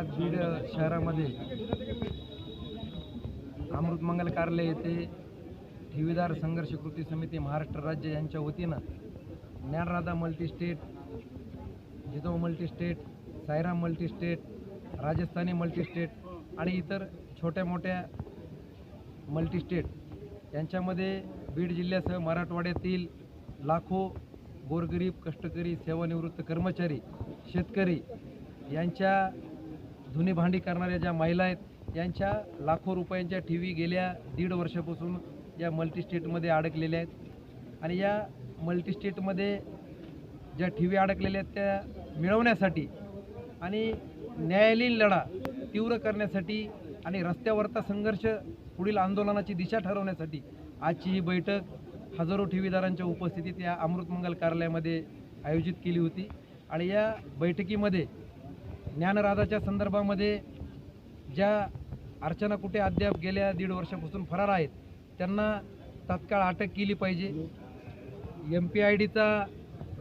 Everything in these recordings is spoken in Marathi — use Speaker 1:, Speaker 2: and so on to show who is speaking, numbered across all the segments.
Speaker 1: आज बीड शहरामध्ये अमृतमंगल कार्यालय येथे ठेवीदार संघर्ष कृती समिती महाराष्ट्र राज्य यांच्या वतीनं Dnyanradha multistate Jijau multistate Sairam multistate Rajasthani multistate आणि इतर छोट्या मोठ्या मल्टीस्टेट यांच्यामध्ये बीड जिल्ह्यासह मराठवाड्यातील लाखो गोरगरीब कष्टकरी सेवानिवृत्त कर्मचारी शेतकरी यांच्या धुनी भांडी करणाऱ्या ज्या महिला आहेत यांच्या लाखो रुपयांच्या टी व्ही गेल्या दीड वर्षापासून या मल्टीस्टेटमध्ये अडकलेल्या आहेत. आणि या मल्टीस्टेटमध्ये ज्या टी व्ही अडकलेल्या आहेत त्या मिळवण्यासाठी आणि न्यायालयीन लढा तीव्र करण्यासाठी आणि रस्त्यावरचा संघर्ष पुढील आंदोलनाची दिशा ठरवण्यासाठी आजची ही बैठक हजारो ठेवीदारांच्या उपस्थितीत या अमृतमंगल कार्यालयामध्ये आयोजित केली होती. आणि या बैठकीमध्ये ज्ञानराधाच्या संदर्भामध्ये ज्या अर्चना कुठे अद्याप गेल्या दीड वर्षापासून फरार आहेत त्यांना तात्काळ अटक केली पाहिजे. एम पी आय डीचा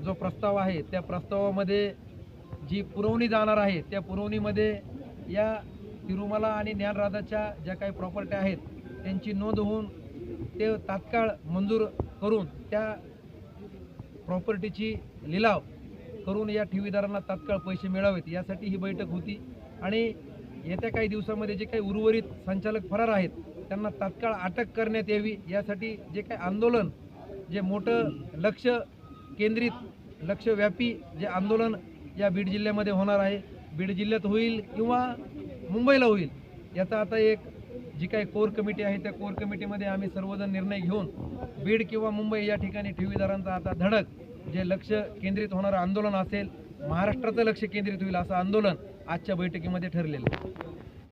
Speaker 1: जो प्रस्ताव आहे त्या प्रस्तावामध्ये जी पुरवणी जाणार आहे त्या पुरवणीमध्ये या तिरुमला आणि ज्ञानराधाच्या ज्या काही प्रॉपर्टी आहेत त्यांची नोंद होऊन ते तात्काळ मंजूर करून त्या प्रॉपर्टीची लिलाव करून या ठेवीदारांना तात्काळ पैसे मिळावेत यासाठी ही बैठक होती. आणि येत्या काही दिवसामध्ये जे काही उर्वरित संचालक फरार आहेत त्यांना तात्काळ अटक करण्यात यावी. यासाठी जे काही आंदोलन जे मोठं लक्ष केंद्रित लक्षव्यापी जे आंदोलन या बीड जिल्ह्यामध्ये होणार आहे. बीड जिल्ह्यात होईल किंवा मुंबईला होईल याचा आता एक जी काही कोर कमिटी आहे त्या कोर कमिटीमध्ये आम्ही सर्वजण निर्णय घेऊन बीड किंवा मुंबई या ठिकाणी ठेवीदारांचा आता धडक जे लक्ष केंद्रित होणारं आंदोलन असेल महाराष्ट्राचं लक्ष केंद्रित होईल असं आंदोलन आजच्या बैठकीमध्ये ठरलेलं आहे.